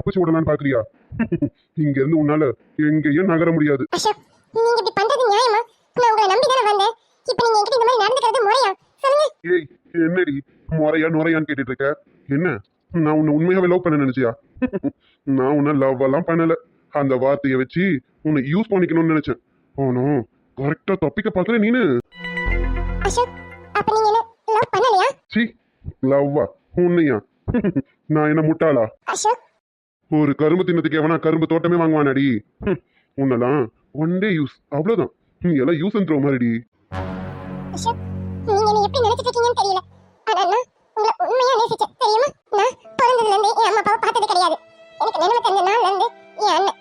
தப்பிச்சு விடலான்னு பாக்குறியா? இங்க இருந்து உன்னால எங்கேயும் நகர முடியாது. அசோக் நீங்க இப்படி பண்றது நியாயமா? நான் உங்களை நம்பி தானே வந்தேன். இப்போ நீங்க என்கிட்ட இந்த மாதிரி நடந்துக்கிறது முறையா? சொல்லுங்க. ஏய் என்னடி முறையா நுறையான்னு கேட்டுட்டு இருக்க என்ன? நான் உன்னை உண்மையாவே லவ் பண்ண நினைச்சியா? நான் உன்னை லவ் எல்லாம் பண்ணல. அந்த வார்த்தையை வச்சு உன்னை யூஸ் பண்ணிக்கணும்னு நினைச்சேன். ஆனா கரெக்டா தப்பிக்க பாக்குற நீனு. அசோக் அப்ப நீங்க என்ன லவ் பண்ணலையா? சி லவ்வா உன்னையா? நான் என்ன முட்டாளா? அசோக் ஒரு கரும்பு தின்னத்துக்கு எவனா கரும்பு தோட்டமே வாங்குவானாடி? உன்னெல்லாம் ஒன் டே யூஸ் அவ்வளவுதான். நீ எல்லாம் யூஸ் த்ரோ மாதிரிடி நீங்க என்ன எப்படி நினைச்சிட்டு இருக்கீங்கன்னு தெரியல. ஆனா நான் உங்களை உண்மையா நேசிச்சேன். தெரியுமா? நான் பிறந்ததுல இருந்து என் அம்மா அப்பாவை பார்த்தது கிடையாது. எனக்கு நினைவு தந்த நாள்ல இருந்து என் அண்ணன்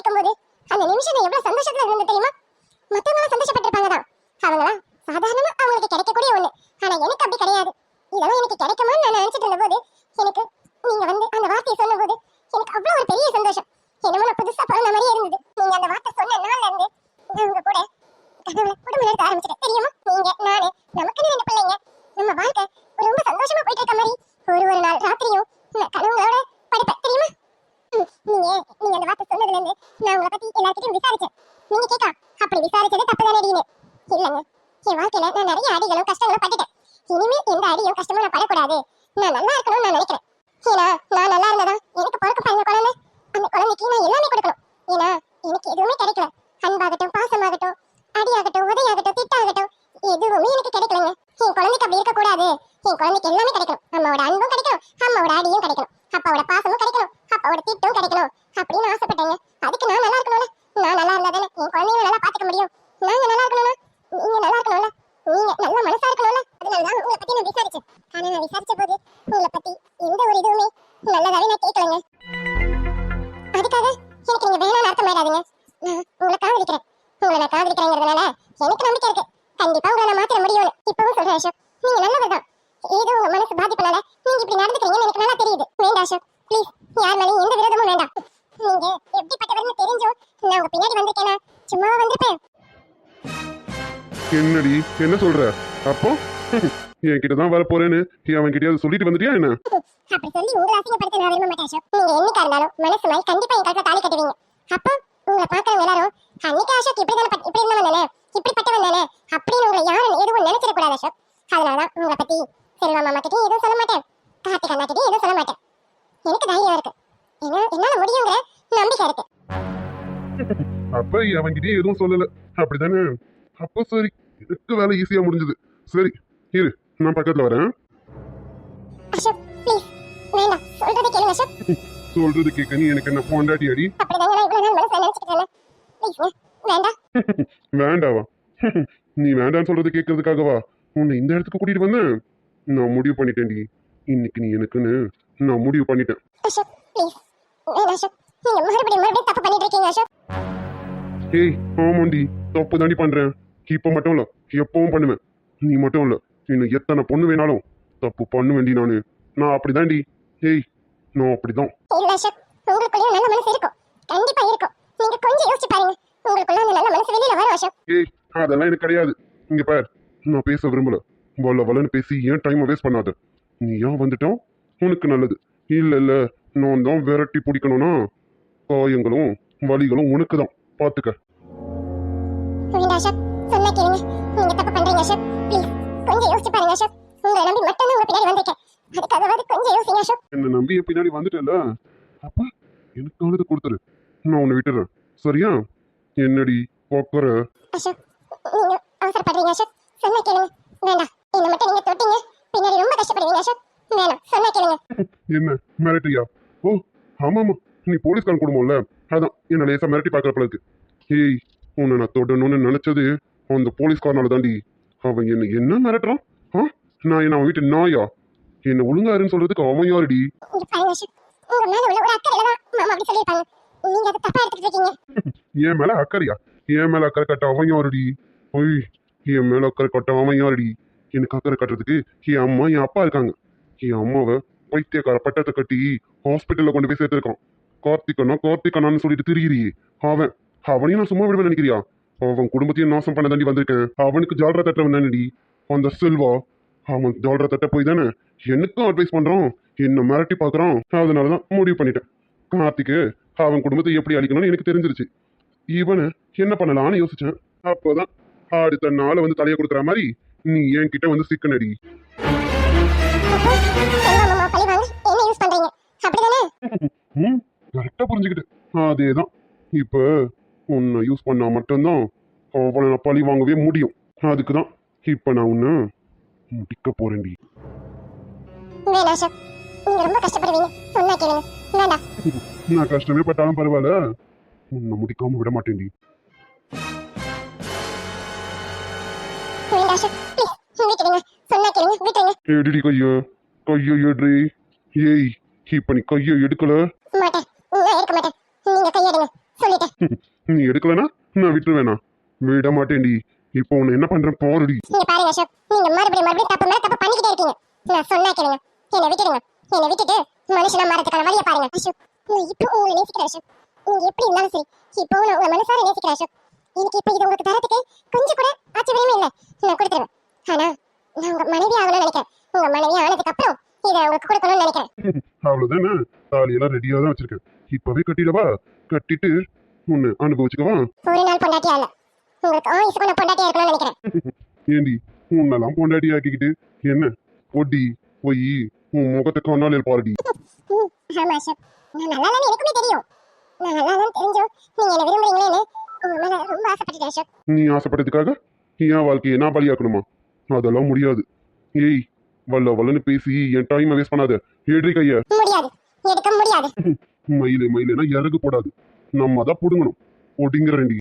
கேட்கும்போது அந்த நிமிஷம் நான் எவ்வளவு சந்தோஷத்துல இருந்தது தெரியுமா? மத்தவங்க சந்தோஷப்பட்டிருப்பாங்க தான் அவங்களாம் சாதாரணமா அவங்களுக்கு கிடைக்கக்கூடிய ஒண்ணு. ஆனா எனக்கு அப்படி கிடையாது. இதெல்லாம் எனக்கு கிடைக்குமான்னு நான் நினைச்சிட்டு இருந்த போது எனக்கு நீங்க வந்து அந்த வார்த்தையை சொல்லும்போது எனக்கு அவ்வளவு ஒரு பெரிய சந்தோஷம். என்னமோ நான் புதுசா பிறந்த மாதிரியே இருந்தது. நீங்க அந்த வார்த்தை சொன்ன நாள்ல இருந்து நான் உங்க கூட கனவுல குடும்பம் நடத்த ஆரம்பிச்சிட்டேன். தெரியுமா? நீங்க நானு நமக்குன்னு ரெண்டு பிள்ளைங்க. நம்ம வாழ்க்கை ரொம்ப சந்தோஷமா போயிட்டு இருக்க மாதிரி ஒரு ஒரு நாள் ராத்திரியும் நான் கனவுகளோட படுப்பேன். தெரியுமா? நீங்க நீங்க அந்த வார்த்தை சொன்னதுல இருந்து நான் உங்களை பத்தி எல்லார்கிட்டயும் விசாரிச்சேன். நீங்க கேட்டா அப்படி விசாரிச்சது தப்பு தானே இல்லைங்க. என் வாழ்க்கையில நான் நிறைய அடிகளும் கஷ்டங்களும் பட்டுட்டேன். இனிமேல் எந்த அடியும் கஷ்டமும் நான் படக்கூடாது. நான் நல்லா இருக்கணும்னு நான் நினைக்கிறேன். ஏன்னா நான் நல்லா இருந்தா எனக்கு பிறக்க பாருங்க குழந்தை. அந்த குழந்தைக்கு நான் எல்லாமே கொடுக்கணும். ஏன்னா எனக்கு எதுவுமே கிடைக்கல. அன்பாகட்டும் பாசமாகட்டும் அடியாகட்டும் உதையாகட்டும் திட்டாகட்டும் எதுவுமே எனக்கு கிடைக்கலங்க. என் குழந்தைக்கு அப்படி இருக்கக்கூடாது. என் குழந்தைக்கு எல்லாமே கிடைக்கணும். அம்மாவோட அன்பும் கிடைக்கணும். அம்மாவோட அடியும் கிடைக்கணும். அப்பாவோட பாசமும் கிடைக்கணும். அப்பாவோட திட்டும் கிடைக்கணும். அப்படின்னு ஆசைப்பட்டேங்க. அதுக்கு நான் நல்லா இருக்கணும்ல. நான் நல்லா இருந்தா தானே என் குழந்தையும் நல்லா பாத்துக்க முடியும். நாங்க நல்லா இருக்கணும்னா நீங்க நல்லா இருக்கணும்ல. நீங்க நல்ல மனசா இருக்கணும்ல. அதனாலதான் உங்களை பத்தி நான் விசாரிச்சேன். ஆனா நான் விசாரிச்ச போது உங்களை பத்தி எந்த ஒரு இதுவுமே நல்லதாவே என்ன சொல்ற? அப்போ? என்கிட்ட தான் வர போறேன்னு. அவன் கிட்டயாவது சொல்லிட்டு வந்துட்டியா என்ன? அப்படி சொல்லி உங்களை அசிங்கப்படுத்த நான் விரும்ப மாட்டேன் அசோக். நீங்க என்னைக்கா இருந்தாலும் மனசு மாதிரி கண்டிப்பா என் கழுத்துல தாலி கட்டுவீங்க. அப்போ உங்களை பாக்குறவங்க எல்லாரும் அன்னைக்கு அசோக் இப்படி தானே இப்படி இருந்தவன் தானே? இப்படிப்பட்டவன் தானே? அப்படின்னு உங்களை யாரும் எதுவும் நினைச்சிட கூடாது அசோக். அதனாலதான் உங்களை பத்தி செல்வா மாமா கிட்டயும் எதுவும் சொல்ல மாட்டேன். கார்த்திக் அண்ணா கிட்டயும் எதுவும் சொல்ல மாட்டேன். எனக்கு தைரியம் இருக்கு. என்னால முடியுங்கிற நம்பிக்கை இருக்கு. அப்ப அவன் கிட்டயும் எதுவும் சொல்லல. அப்படிதானே? அப்போ சரி எனக்கு வேலை ஈஸியா முடிஞ்சது. சரி இரு நான் பக்கத்துல வரேன். வேண்டாம் சொல்றதை கேட்க நீ எனக்கு என்ன பொண்டாட்டி அடி? வேண்டாம். வேண்டாவா? நீ வேண்டான்னு சொல்றது கேட்கறதுக்காகவா உன்னை இந்த இடத்துக்கு கூட்டிட்டு வந்தேன். நான் முடிவு பண்ணிட்டேன்டி இன்னைக்கு நீ எனக்குன்னு நான் முடிவு பண்ணிட்டேன். ஏய் ஆமாண்டி தப்பு தாண்டி பண்றேன். இப்ப மட்டும் இல்ல எப்பவும் பண்ணுவேன். நீ மட்டும் இல்ல இன்னும் எத்தனை பொண்ணு வேணாலும் தப்பு பண்ணுவேண்டி நானு. நான் அப்படிதான்டி. ஏய் நான் அப்படிதான். உங்களுக்குள்ளயும் நல்ல மனசு இருக்கும். கண்டிப்பா இருக்கும். நீங்க கொஞ்சம் யோசிச்சு பாருங்க. உங்களுக்குள்ள அந்த நல்ல மனசு வெளியில வரும் அசோக் ஏய் அதெல்லாம் எனக்கு கிடையாது. இங்க பார் நான் பேச விரும்பல. வல்ல வல்லன்னு பேசி ஏன் டைமை வேஸ்ட் பண்ணாத? நீ ஏன் வந்துட்டோம்? உனக்கு நல்லது. இல்ல இல்ல நான் தான் விரட்டி பிடிக்கணும்னா காயங்களும் வலிகளும் உனக்கு தான் பாத்துக்க பண்றீங்க அசோக் ப்ளீஸ் கொஞ்சம் யோசிச்சு பாருங்க அசோக் உங்களை நம்பி மட்டும் உங்க பின்னாடி வந்திருக்கேன். அதுக்காகவாது கொஞ்சம் யோசிங்க அசோக் என்ன நம்பி என் பின்னாடி வந்துட்டல அப்ப எனக்கானது கொடுத்துரு. நான் உன்னை விட்டுறேன். சரியா? என்னடி போக்குற? அசோக் நீங்க அவசரப்படுறீங்க அசோக் சொன்னா கேளுங்க. வேண்டாம். என்ன மட்டும் நீங்க தொட்டீங்க. பின்னாடி ரொம்ப கஷ்டப்படுவீங்க அசோக் வேணாம் சொன்னா கேளுங்க. என்ன? மிரட்டியா? ஓ ஆமாமா நீ போலீஸ்காரன் குடும்பம்ல அதான் என்ன லேசா மிரட்டி பார்க்குறப்பல இருக்கு. ஏய் உன்னை நான் தொடணும்னு நினைச்சது அந்த போலீஸ்காரனால தாண்டி அவன் என்ன என்ன மிரட்டுறான்? ஆ? நான் என்ன அவன் வீட்டு நாயா? என்ன ஒழுங்கா இருன்னு சொல்றதுக்கு அவன் யாருடி? என் மேல அக்கறையா? என் மேல அக்கறை கட்ட அவன் யாருடி? ஒய் என் மேல அக்கறை கட்ட அவன் யாருடி? எனக்கு அக்கறை கட்டுறதுக்கு என் அம்மா என் அப்பா இருக்காங்க. என் அம்மாவை பைத்தியக்கார பட்டத்தை கட்டி ஹாஸ்பிட்டல்ல கொண்டு போய் சேர்த்திருக்கான். கார்த்திகனா கார்த்திகனான்னு சொல்லிட்டு திரியிறியே. அவன் அவனையும் நான் சும்மா விடுவேன் நினைக்கிறியா? அவன் குடும்பத்தையும் நாசம் பண்ண தாண்டி வந்திருக்கேன் அவனுக்கு ஜால்ரா தட்டவன் தானடி. அந்த செல்வா அவன் ஜால்ரா தட்ட போய் தானே எனக்கும் அட்வைஸ் பண்றான். என்ன மிரட்டி பார்க்கறான். அதனாலதான் முடிவு பண்ணிட்டேன். கார்த்திக்கு அவன் குடும்பத்தை எப்படி அழிக்கணும்னு எனக்கு தெரிஞ்சிருச்சு. இவனை என்ன பண்ணலாம்னு யோசிச்சேன். அப்போதான் அடுத்த நாள் வந்து தலையை கொடுக்குற மாதிரி நீ என்கிட்ட வந்து சிக்கனடி. கரெக்டாக புரிஞ்சுக்கிட்டேன். அதேதான். இப்போ உன்னை யூஸ் பண்ணா மட்டும்தான் அவனை நான் பழி வாங்கவே முடியும். அதுக்கு தான் இப்போ நான் உன்னை முடிக்க போறேன்டி. நான் கஷ்டமே பட்டாலும் பரவாயில்ல. உன்னை முடிக்காம விட மாட்டேன்டி. எடுடி கைய கையை எடுறி ஏய் இப்போ நீ கையை எடுக்கல? மாட்டேன். நான் எடுக்க மாட்டேன். நீங்க கையெடுங்க சொல்லிட்டேன். நீ எடுக்கலனா நான் விட்டுருவேனா? விட மாட்டேன்டி இப்போ உன்னை என்ன பண்றேன் பாருடி. நீங்க பாருங்க அசோக். நீங்க மறுபடியும் மறுபடியும் தப்பு மேல தப்பு பண்ணிக்கிட்டே இருக்கீங்க. நான் சொன்னா கேளுங்க. என்னை விட்டுடுங்க. என்னை விட்டுட்டு மனுஷனா மாறதுக்கான வழியை பாருங்க. அசோக் நான் இப்போ உங்களை நேசிக்கிறேன் அசோக். நீங்க எப்படி இருந்தாலும் சரி இப்போ நான் உங்களை மனசார நேசிக்கிறேன் அசோக். எனக்கு இப்போ இது உங்களுக்கு தரத்துக்கு கொஞ்சம் கூட ஆச்சரியமே இல்லை. நான் கொடுத்துருவேன். ஆனா நான் உங்க மனைவி ஆகணும்னு நினைக்கிறேன். உங்க மனைவி ஆனதுக்கு அப்புறம் இதை உங்களுக்கு கொடுக்கணும்னு நினைக்கிறேன். அவ்வளவுதானே? தாலியெல்லாம் ரெடியா தான் வச்சிருக்கேன். இப்பவே கட்டிடவா? கட்டிட்டு உன்னை அனுபவிச்சுக்கவா? ஒரு நாள் பொண்டாட்டியா இல்ல. உங்களுக்கு ஆயுசுக்கு நான் பொண்டாட்டியா இருக்கணும்னு நினைக்கிறேன். ஏண்டி உன்னெல்லாம் பொண்டாட்டி ஆக்கிக்கிட்டு என்ன? ஒட்டி போய் உன் முகத்தை கண்ணாலில் பாருடி. ம், ஆமா அசோக் நான் நல்லா இல்லைன்னு எனக்குமே தெரியும். நான் நல்லா இல்லைன்னு தெரிஞ்சும் நீங்க என்ன விரும்புறீங்களேன்னு உங்க மேல ரொம்ப ஆசைப்பட்டுட்டேன் அசோக் நீ ஆசைப்பட்டதுக்காக என் வாழ்க்கையை நான் பலியாக்கணுமா? அதெல்லாம் முடியாது. ஏய் வல்ல வல்லன்னு பேசி என் டைமை வேஸ்ட் பண்ணாத. ஏற்றி கைய. முடியாது. எடுக்க முடியாது. மயிலு மயிலுனா இறகு போடாது. நம்ம தான் புடுங்கணும். ஒடிங்கிறேன்டி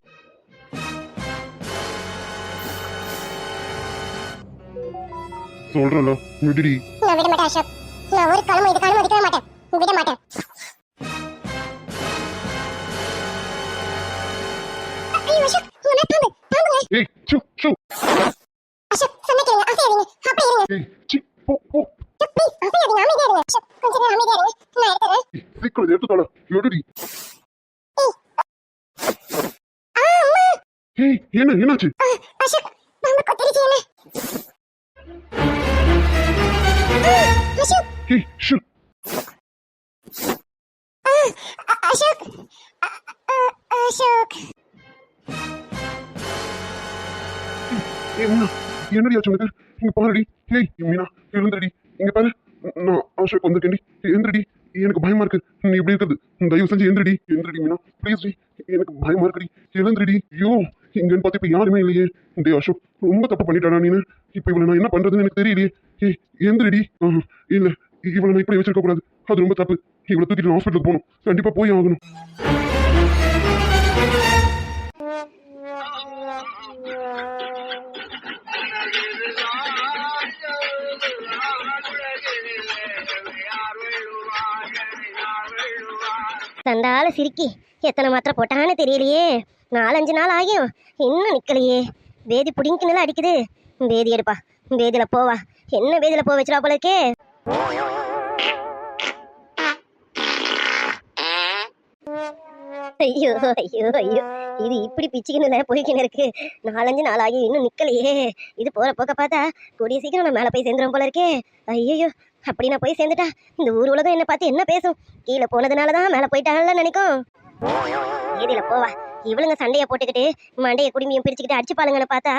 சொல்றல விடுடி நான் விட மாட்டேன் அசோக். நான் ஒரு காலமும் இதுக்கு அனுமதிக்கவே மாட்டேன். விட மாட்டேன். ஐயோ அசோக் மேல பாம்பு. பாம்புங்க. ஏய் சு சு. அசோக் சொன்ன கேளுங்க. அசையாதீங்க அப்படியே இருங்க. ஏய் சி போ போ. ப்ளீஸ் அசையாதீங்க அமைதியா இருங்க அசோக். கொஞ்ச நேரம் அமைதியா இருங்க. நான் எடுத்துறேன். சீக்கிரம் எடுத்து தல எடுடி ஆ அம்மா ஏய் என்ன என்னாச்சு? அசோக் பாம்பு கொத்திருச்சு என்ன? ஆ, அசோக். ஏய் ஷு. அ- அசோக். அ- அ- அசோக். ஏய் மீனா என்னடி ஆச்சு உனக்கு? இங்க பாருடி. ஏய் மீனா எழுந்துடி இங்க பாரு. நான் அசோக் வந்திருக்கேன்டி. எழுந்துடி எனக்கு பயமா இருக்கு. நீ இப்படி இருக்கிறது? தயவு செஞ்சு எந்திரடி எந்திரடி மீனா. ப்ளீஸ் எனக்கு பயமா இருக்குடி. எழுந்துடி ஐயோ. இங்கன்னு பார்த்து இப்போ யாருமே இல்லையே. டே அசோக் ரொம்ப தப்பு பண்ணிட்டானா நீனு. இப்ப இவளை நான் என்ன பண்றதுன்னு எனக்கு தெரியலையே. ஏய் எந்திரடி ஆஹ், இல்ல இவளை நான் இப்படி வச்சிருக்க கூடாது. அது ரொம்ப தப்பு. இவளை தூக்கிட்டு ஹாஸ்பிட்டலுக்கு போகணும். கண்டிப்பா போய் ஆகணும். தந்தால சிரிக்கி எத்தனை மாத்திரை போட்டான்னு தெரியலையே. நாலஞ்சு நாள் ஆகியும். இன்னும் நிக்கலையே. வேதி புடிங்கினால அடிக்குது. வேதி எடுப்பா. வேதியில போவா. என்ன வேதியில போக வச்சிடா போல இருக்கே? ஐயோ ஐயோ ஐயோ. இது இப்படி பிச்சுக்கின்னு போய்க்கின்னு இருக்கு. நாலஞ்சு நாள் ஆகி இன்னும் நிக்கலையே. இது போற போக்க பார்த்தா கூடிய சீக்கிரம் நான் மேலே போய் சேர்ந்துரும் போல இருக்கே. ஐயோ அப்படி நான் போய் சேர்ந்துட்டா இந்த ஊர் உலகம் என்ன பார்த்து என்ன பேசும்? கீழே போனதுனால தான் மேலே போயிட்டாங்கல்ல நினைக்கும். ஏதில போவா. இவளுங்க சண்டைய போட்டுக்கிட்டு மண்டைய குடும்பியும் பிரிச்சுக்கிட்டு அடிச்சு பாருங்கன்னு பார்த்தா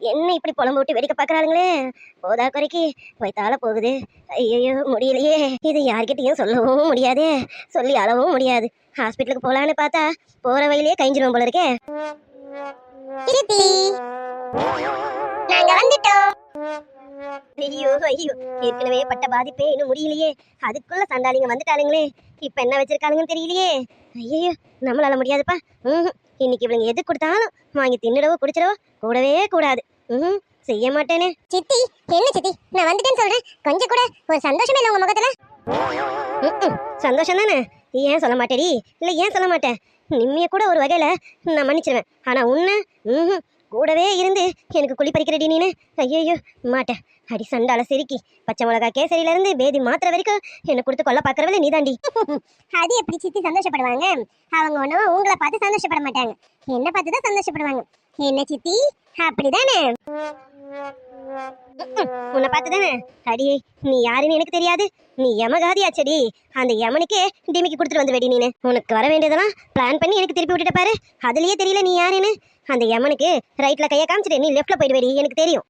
என்ன இப்படி புலம்பு விட்டு வெடிக்க பார்க்கறாங்களே போதா குறைக்கு வயித்தால போகுது. ஐயோ முடியலையே. இது யார்கிட்டயும் சொல்லவும் முடியாதே. சொல்லி அழவும் முடியாது. ஹாஸ்பிட்டலுக்கு போலான்னு பார்த்தா போற வழியிலேயே கழிஞ்சிரும் போல இருக்கே. திருப்பி. நாங்க வந்துட்டோம். ஐயோ ஐயோ. ஏற்கனவே பட்ட பாதிப்பே இன்னும் முடியலையே. அதுக்குள்ள சண்டாளிங்க வந்துட்டாளுங்களே. இப்ப என்ன வச்சிருக்காளுங்கன்னு தெரியலையே. ஐயோ நம்மளால முடியாதுப்பா. ம் இன்னைக்கு இவளுங்க எது கொடுத்தாலும் வாங்கி தின்னுடவோ குடிச்சிடவோ கூடவே கூடாது. ம் செய்ய மாட்டேனே. சித்தி என்ன சித்தி? நான் வந்துட்டேன்னு சொல்றேன். கொஞ்சம் கூட ஒரு சந்தோஷமே இல்லை உங்க முகத்துல. சந்தோஷம் தானே? ஏன் சொல்ல மாட்டேடி? இல்லை ஏன் சொல்ல மாட்டேன் நிம்மிய கூட ஒரு வகையில நான் மன்னிச்சிருவேன். ஆனா உன்னை ம்ஹும். கூடவே இருந்து எனக்கு குழி பறிக்கிறடி நீனு? ஐயோ மாட்டேன். அடி சண்டால சிரிக்கி. பச்சை மிளகா கேசரியில இருந்து பேதி மாத்திரை வரைக்கும் என்னை கொடுத்து கொல்ல பாக்குறவளே நீதாண்டி. அது எப்படி சித்தி சந்தோஷப்படுவாங்க? அவங்க ஒன்றும் உங்களை பார்த்து சந்தோஷப்பட மாட்டாங்க. என்ன பார்த்து தான் சந்தோஷப்படுவாங்க. என்ன சித்தி? அப்படிதானே? உன்னை பார்த்து தானே அடி நீ யாருன்னு எனக்கு தெரியாது. நீ யமகாதியாச்சடி. அந்த யமனுக்கே டிமிக்கு கொடுத்துட்டு வந்து வெடி நீனு. உனக்கு வர வேண்டியதெல்லாம் பிளான் பண்ணி எனக்கு திருப்பி விட்டுட்ட பாரு. அதுலயே தெரியல நீ யாருன்னு. அந்த யமனுக்கு ரைட்ல கையை காமிச்சிட்டு நீ லெஃப்ட்ல போயிடுவேடி எனக்கு தெரியும்.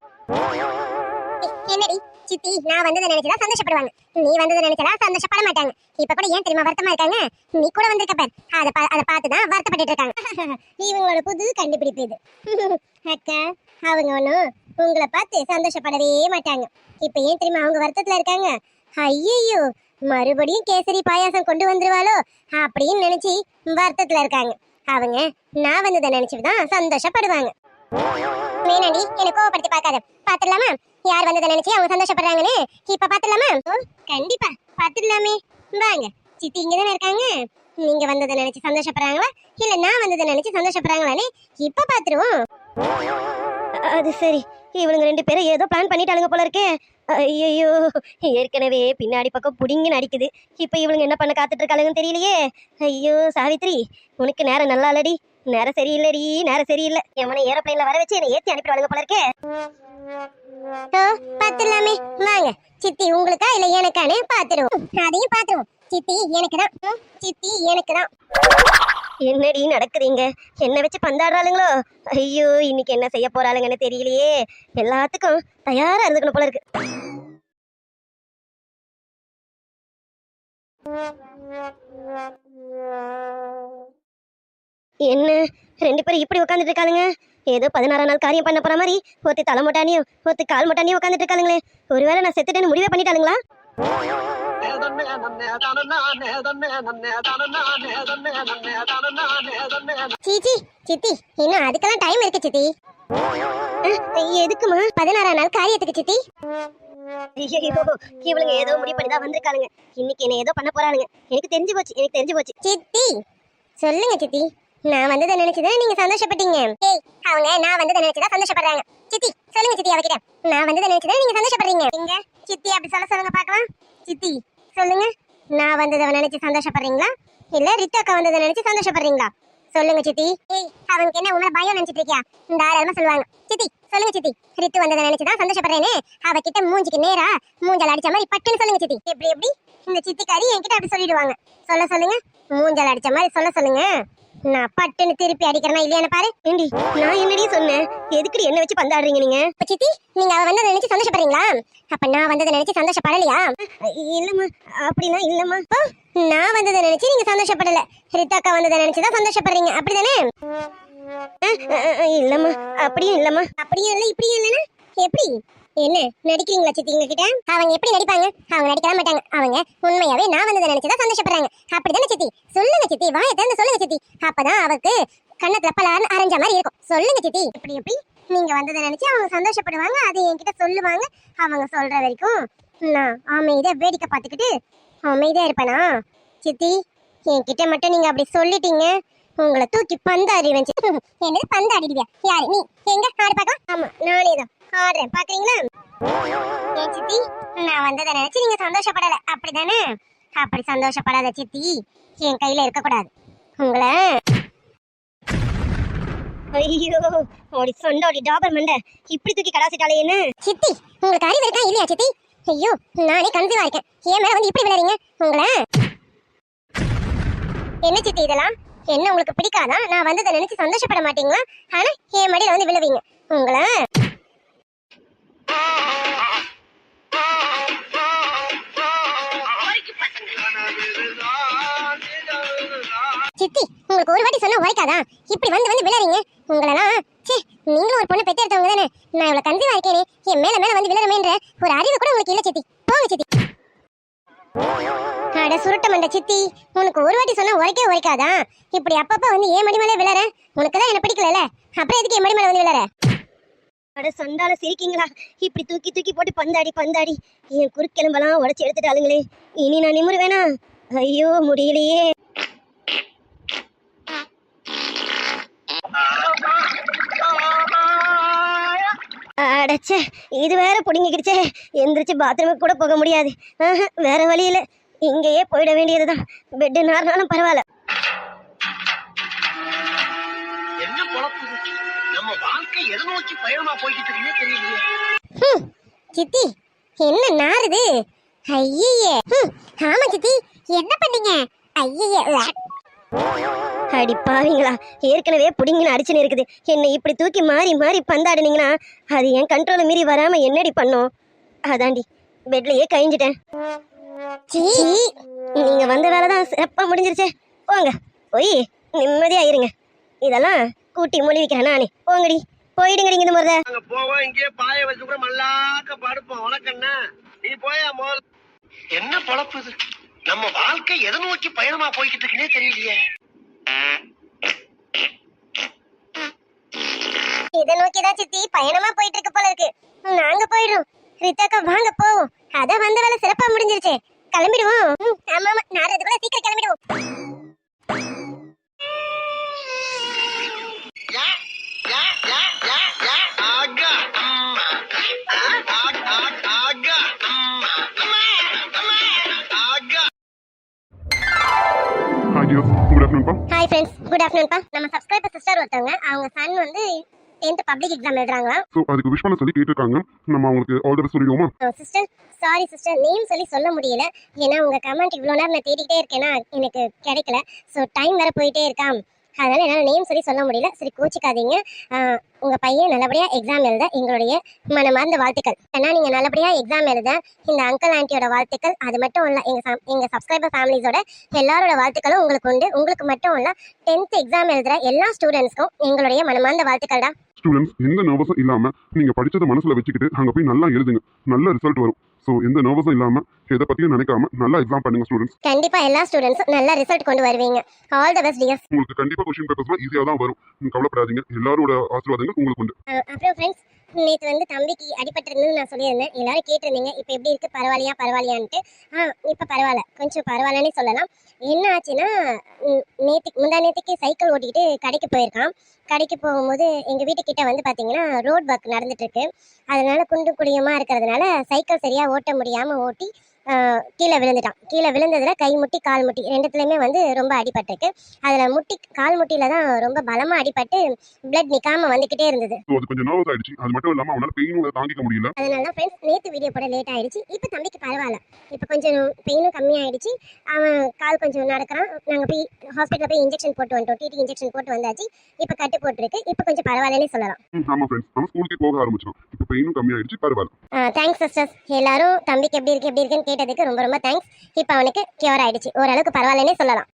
என்னடி? சித்தி நான் வந்ததை நினைச்சதா சந்தோஷப்படுவாங்க. நீ வந்ததை நினைச்சதா சந்தோஷப்பட மாட்டாங்க. இப்ப கூட ஏன் தெரியுமா வருத்தமா இருக்காங்க? நீ கூட வந்திருக்க பார். அதை பா- அத பார்த்து தான் வருத்தப்பட்டு இருக்காங்க. இவங்களோட புது கண்டுபிடிப்பு இது. அக்கா அவங்க ஒன்றும் உங்களை பார்த்து சந்தோஷப்படவே மாட்டாங்க. இப்ப ஏன் தெரியுமா அவங்க வருத்தத்துல இருக்காங்க? ஐயையோ மறுபடியும் கேசரி பாயாசம் கொண்டு வந்துருவாளோ அப்படின்னு நினைச்சு வருத்தத்துல இருக்காங்க. அவங்க நான் வந்ததை நினைச்சுதான் சந்தோஷப்படுவாங்க. வேணாண்டி என்ன கோவப்படுத்தி பார்க்காத. பாத்துடலாமா யார் வந்ததை நினைச்சு அவங்க சந்தோஷப்படுறாங்கன்னு? இப்ப பாத்துடலாமா கண்டிப்பா. பாத்துடலாமே வாங்க. சித்தி இங்கதானே இருக்காங்க. நீங்க வந்ததை நினைச்சு சந்தோஷப்படுறாங்களா? இல்ல நான் வந்ததை நினைச்சு சந்தோஷப்படுறாங்களானே இப்ப பாத்துருவோம் அது சரி. இவளுங்க ரெண்டு பேரும் ஏதோ பிளான் பண்ணிட்டாளுங்க போல இருக்கே. ஐயோ ஏற்கனவே பின்னாடி பக்கம் புடிங்கி நடிக்குது. இப்போ இவளுங்க என்ன பண்ண காத்துட்டு இருக்காளுங்கன்னு தெரியலையே. ஐயோ சாவித்ரி உனக்கு நேரம் நல்லா இல்லடி. நேரம் சரியில்லடி நேரம் சரியில்லை. எவனை ஏரோப்ளைன்ல வர வச்சு என்னை ஏத்தி அனுப்பிடுவாளுங்க போல இருக்கே. ஓ வாங்க. சித்தி உங்களுக்கா இல்ல எனக்கானே பாத்துருவோம். அதையும் பாத்துருவோம். சித்தி எனக்கு தான் சித்தி எனக்கு தான் என்னடி நடக்குதுங்க என்ன வச்சு பந்தாடுறாளுங்களோ? ஐயோ இன்னைக்கு என்ன செய்ய போறாளுங்கன்னு தெரியலையே. எல்லாத்துக்கும் தயாரா இருந்துக்கணும் போல இருக்கு. என்ன? ரெண்டு பேரும் இப்படி உட்காந்துட்டு இருக்காளுங்க? ஏதோ பதினாறாம் நாள் காரியம் பண்ண போற மாதிரி ஒருத்தி தலைமுட்டானியும் ஒருத்தி கால் மொட்டானியும் உட்காந்துட்டு இருக்காளுங்களே. ஒருவேளை நான் செத்துட்டேன்னு முடிவே பண்ணிட்டாளுங்களா? சீச்சி சித்தி இன்னும் அதுக்கெல்லாம் டைம் இருக்கு சித்தி. எதுக்குமா? பதினாறாம் நாள் காரியத்துக்கு சித்தி. இவளுங்க ஏதோ முடிவு பண்ணி தான் வந்திருக்காளுங்க. இன்னைக்கு என்ன ஏதோ பண்ண போறாளுங்க. எனக்கு தெரிஞ்சு போச்சு எனக்கு தெரிஞ்சு போச்சு. சித்தி சொல்லுங்க சித்தி. நான் வந்ததை நினைச்சுதான் நீங்க சந்தோஷப்பட்டீங்க. ஏய் அவங்க நான் வந்ததை நினைச்சுதான் சந்தோஷப்படுறாங்க. சித்தி சொல்லுங்க சித்தி அவகிட்ட. நான் வந்ததை நினைச்சுதான் நீங்க சந்தோஷப்படுறீங்க. எங்க? சித்தி அப்படி சொல்ல சொல்லுங்க பார்க்கலாம். சித்தி சொல்லுங்க. நான் வந்ததை நினைச்சு சந்தோஷப்படுறீங்களா? இல்ல ரித்தக்கா வந்ததை நினைச்சு சந்தோஷப்படுறீங்களா? சொல்லுங்க சித்தி. ஏய் அவனுக்கு என்ன உங்களை பயம் நினைச்சிட்டு இருக்கியா? தாராளமா சொல்லுவாங்க. சித்தி சொல்லுங்க சித்தி. ரித்து வந்ததை நினைச்சுதான் சந்தோஷப்படுறேனே. அவகிட்ட மூஞ்சிக்கு நேரா மூஞ்சல் அடிச்ச மாதிரி பட்டுன்னு சொல்லுங்க சித்தி. எப்படி எப்படி? இந்த சித்திக்காரி என்கிட்ட அப்படி சொல்லிடுவாங்க. சொல்ல சொல்லுங்க. மூஞ்சல் அடிச்ச மாதிரி சொல்ல சொல்லுங்க. நான் பட்டுன்னு திருப்பி அடிக்கிறேனா இல்லையான்னு பாரு. ஏண்டி நான் என்னடி சொன்னேன்? எதுக்கு என்ன வச்சு பந்தாடுறீங்க நீங்க? சித்தி நீங்க அவ வந்ததை நினைச்சு சந்தோஷப்படுறீங்களா? அப்ப நான் வந்ததை நினைச்சு சந்தோஷப்படலையா? இல்லம்மா அப்படிலாம் இல்லம்மா. நான் வந்ததை நினைச்சு நீங்க சந்தோஷப்படல. ரித்தாக்கா வந்ததை நினைச்சுதான் சந்தோஷப்படுறீங்க. அப்படிதானே? இல்லம்மா அப்படியும் இல்லம்மா. அப்படியும் இல்ல இப்படியும் இல்லைன்னா? எப்படி? என்ன நடிக்கிறீங்களா சித்தி எங்க கிட்ட அவங்க எப்படி நடிப்பாங்க? அவங்க நடிக்கலாம் மாட்டாங்க. அவங்க உண்மையாவே நான் வந்ததை நினைச்சுதான் சந்தோஷப்படுறாங்க. அப்படிதானே சித்தி? சொல்லுங்க சித்தி வாயை திறந்து சொல்லுங்க சித்தி. அப்பதான் அவருக்கு கண்ணத்துல பலார்னு அரைஞ்ச மாதிரி இருக்கும். சொல்லுங்க சித்தி. எப்படி எப்படி நீங்க வந்ததை நினைச்சு அவங்க சந்தோஷப்படுவாங்க அதை என்கிட்ட சொல்லுவாங்க. அவங்க சொல்ற வரைக்கும் நான் அமைதியா வேடிக்கை பார்த்துக்கிட்டு அமைதியா இருப்பேனா? சித்தி என்கிட்ட மட்டும் நீங்க அப்படி சொல்லிட்டீங்க. உங்களை தூக்கி பந்தாடிடுவேன் சித்தி. என்னது பந்தாடிடுவியா? யாரு? நீ. எங்க? ஆடு பார்க்கலாம்? ஆமா நானே தான். ஆடுறேன். பாக்குறீங்களா? ஏன் சித்தி? நான் வந்ததை நினைச்சு நீங்க சந்தோஷப்படல. அப்படிதானே? அப்படி சந்தோஷப்படாத சித்தி. என் கையில இருக்கக்கூடாது. உங்களை. ஐயோ ஓடி சொண்டோடி டாபர் மண்டை. இப்படி தூக்கி கடாசிட்டாலே என்ன? சித்தி உங்களுக்கு அறிவு இருக்கா இல்லையா சித்தி? ஐயோ நானே கன்சீவா இருக்கேன். ஏன் மேல வந்து இப்படி விளையாடுங்க உங்களை. என்ன சித்தி இதெல்லாம்? என்ன உங்களுக்கு பிடிக்காதா? நான் வந்ததை நினைச்சு சந்தோஷப்பட மாட்டீங்களா? ஆனா என் மடியில வந்து விழுவீங்க. உங்களை? சித்தி உங்களுக்கு ஒரு வாட்டி சொன்னா உரைக்காதா இப்படி வந்து வந்து விளையாடுறீங்க உங்களெல்லாம் சே நீங்களும் ஒரு பொண்ணு பெற்றெடுத்தவங்க தானே. நான் இவ்வளவு கன்சீவா இருக்கேனே. என் மேல மேல வந்து விழறமேன்ற ஒரு அறிவு கூட உங்களுக்கு இல்ல சித்தி. போங்க சித்தி. அட சுருட்ட மண்ட சித்தி. உனக்கு ஒரு வாட்டி சொன்னா உரைக்கே உரைக்காதா? இப்படி அப்பப்ப வந்து ஏன் மடி மேலே உனக்கு தான் என்ன பிடிக்கலல அப்புறம் எதுக்கு என் மடி மேல வந்து விளற அட சண்டால சிரிக்கீங்களா? இப்படி தூக்கி தூக்கி போட்டு பந்தாடி பந்தாடி. என் குறுக்கெலும்பெல்லாம் உடச்சி எடுத்துட்டாளுங்களே இனி நான் நிமிரு வேணா ஐயோ முடியலையே. அடச்சே இது வேற புடுங்கிக்கிடுச்சே. எந்திரிச்சு பாத்ரூமுக்கு கூட போக முடியாது. வேற வழி இல்ல. இங்கேயே போயிட வேண்டியதுதான். பெட்டு நார்னாலும் பரவாயில்ல. என்ன பொழப்பு? நம்ம வாழ்க்கை எதை நோக்கி பயணமா போய்கிட்டு இருக்குன்னே தெரியலையே. ஹம், சித்தி என்ன நாறுது? ஐயே ஆமா சித்தி. என்ன பண்ணீங்க? ஐயே அடி பாவீங்களா. ஏற்கனவே புடிங்கின்னு அடிச்சுன்னு இருக்குது. என்னை இப்படி தூக்கி மாறி மாறி பந்தாடுனீங்கன்னா அது என் கண்ட்ரோலை மீறி வராம என்னடி பண்ணும்? அதாண்டி பெட்லயே கழிஞ்சிட்டேன். சீ. நீங்க வந்த வேலை தான் சிறப்பா முடிஞ்சிருச்சே. போங்க போய் நிம்மதியா இருங்க. இதெல்லாம் கூட்டி மொழிவிக்கிறேன் நானே. போங்கடி போயிடுங்கடி இந்த முறை அங்க போவோம் இங்கேயே பாய வச்சு கூட மல்லாக்க படுப்போம். உனக்கு என்ன? நீ போயா முதல் என்ன பொழப்பு இது? நம்ம வாழ்க்கை எதை நோக்கி பயணமா போய்கிட்டு இருக்குன்னே தெரியலையே. இதை நோக்கிதான் சித்தி பயணமா போயிட்டு இருக்கு போல இருக்கு. நாங்க போயிடுறோம். ரித்தாக்கா வாங்க போவோம். அதான் வந்த வேலை சிறப்பா முடிஞ்சிருச்சு. கிளம்பிடுவோம். ஆமா ஆமா. கூட சீக்கிரம் கிளம்பிடுவோம். யா, யா, யா, யா, யா. ஆகா, அம்மா. ஆ, ஆக், ஆக், ஆகா, அம்மா. அம்மா, அம்மா, ஆகா. ஹாய் டியர்ஸ் குட் ஆஃப்டர்நூன்ப்பா ஹாய் ஃப்ரெண்ட்ஸ் குட் ஆஃப்டர்நூன்ப்பா நம்ம சப்ஸ்கிரைபர் சிஸ்டர் ஒருத்தவங்க. அவங்க சன் வந்து டென்த் பப்ளிக் எக்ஸாம் எழுதுறாங்களா? ஸோ அதுக்கு விஷ் பண்ண சொல்லி கேட்டிருக்காங்க. நம்ம அவங்களுக்கு ஆல் த சொல்லிடுவோமா? சிஸ்டர் சாரி சிஸ்டர் நேம் சொல்லி சொல்ல முடியல. ஏன்னா உங்க கமெண்ட் இவ்வளோ நேரம் நான் தேடிக்கிட்டே இருக்கேன்னா எனக்கு கிடைக்கல. ஸோ டைம் வேற போயிட்டே இருக்காம் அதனால என்னால் நேம் சொல்லி சொல்ல முடியல. சரி கோச்சிக்காதீங்க. உங்கள் பையன் நல்லபடியாக எக்ஸாம் எழுத எங்களுடைய மனமார்ந்த வாழ்த்துக்கள். ஏன்னா நீங்கள் நல்லபடியாக எக்ஸாம் எழுத இந்த அங்கிள் ஆண்டியோட வாழ்த்துக்கள். அது மட்டும் இல்லை எங்கள் fam- எங்கள் சப்ஸ்கிரைபர் ஃபேமிலிஸோட எல்லாரோட வாழ்த்துக்களும் உங்களுக்கு உண்டு. உங்களுக்கு மட்டும் இல்லை டென்த் எக்ஸாம் எழுதுகிற எல்லா ஸ்டூடெண்ட்ஸ்க்கும் எங்களுடைய மனமார்ந்த வாழ்த்துக்கள் தான் ஸ்டூடெண்ட்ஸ் எந்த நர்வஸும் இல்லாமல் நீங்கள் படித்ததை மனசில் வச்சுக்கிட்டு அங்கே போய் நல்லா எழுதுங்க. நல்ல ரிசல்ட் வரும். ஸோ எந்த நர்வஸும் இல்லாமல் எதை பத்தியும் நினைக்காம நல்லா எக்ஸாம் பண்ணுங்க ஸ்டூடெண்ட்ஸ் கண்டிப்பா எல்லா ஸ்டூடெண்ட்ஸும் நல்ல ரிசல்ட் கொண்டு வருவீங்க. ஆல் த பெஸ்ட் டியர்ஸ் உங்களுக்கு கண்டிப்பா கொஸ்டின் பேப்பர்ஸ்லாம் ஈஸியா தான் வரும். நீங்க கவலைப்படாதீங்க. எல்லாரோட ஆசீர்வாதங்கள் உங்களுக்கு உண்டு. அப்புறம் ஃப்ரெண்ட்ஸ் நேற்று வந்து தம்பிக்கு அடிபட்டிருந்ததுன்னு நான் சொல்லியிருந்தேன். எல்லாரும் கேட்டிருந்தீங்க இப்போ எப்படி இருக்கு? பரவாயில்லையா? பரவாயில்லையான்ட்டு. ஆ இப்போ பரவாயில்ல. கொஞ்சம் பரவாயில்லன்னே சொல்லலாம். என்ன ஆச்சுன்னா நேற்றுக்கு முந்தா நேற்றுக்கு சைக்கிள் ஓட்டிக்கிட்டு கடைக்கு போயிருக்கான். கடைக்கு போகும்போது எங்கள் வீட்டுக்கிட்ட வந்து பார்த்தீங்கன்னா ரோட் ஒர்க் நடந்துட்டு இருக்கு. அதனால குண்டு குழியமாக இருக்கிறதுனால சைக்கிள் சரியாக ஓட்ட முடியாமல் ஓட்டி கீழே விழுந்துட்டான். கீழே விழுந்ததுல கை முட்டி கால் முட்டி ரெண்டுத்துலையுமே வந்து ரொம்ப அடிபட்டிருக்கு. அதில் முட்டி கால் முட்டியில தான் ரொம்ப பலமாக அடிபட்டு பிளட் நிற்காம வந்துக்கிட்டே இருந்தது. அது கொஞ்சம் நர்வஸ் ஆயிடுச்சு. அது மட்டும் இல்லாம அவனால பெயினும் தாங்கிக்க முடியல. அதனால தான் ஃப்ரெண்ட்ஸ் நேற்று வீடியோ போட லேட் ஆயிடுச்சு. இப்போ தம்பிக்கு பரவாயில்ல. இப்போ கொஞ்சம் பெயினும் கம்மியாயிடுச்சு. அவன் கால் கொஞ்சம் நடக்கிறான். நாங்கள் போய் ஹாஸ்பிட்டலில் போய் இன்ஜெக்ஷன் போட்டு வந்துட்டோம். டிடி இன்ஜெக்ஷன் போட்டு வந்தாச்சு. இப்போ கட்டு போட்டிருக்கு. இப்போ கொஞ்சம் பரவாயில்லன்னே சொல்லலாம். ம், ஆமா ஃப்ரெண்ட்ஸ் அவன் ஸ்கூலுக்கு போக ஆரம்பிச்சிடும் இப்போ பெயினும் கம்மியாயிடுச்சு. பரவாயில்ல. தேங்க்ஸ் சிஸ்டர்ஸ் எல்லாரும் தம்பிக்கு எப்படி இருக்கு எப்படி இருக்குன்னு கேட்டதுக்கு ரொம்ப ரொம்ப தேங்க்ஸ் இப்போ அவனுக்கு கியூர் ஆயிடுச்சு. ஓரளவுக்கு பரவாயில்லன்னே சொல்லலாம்.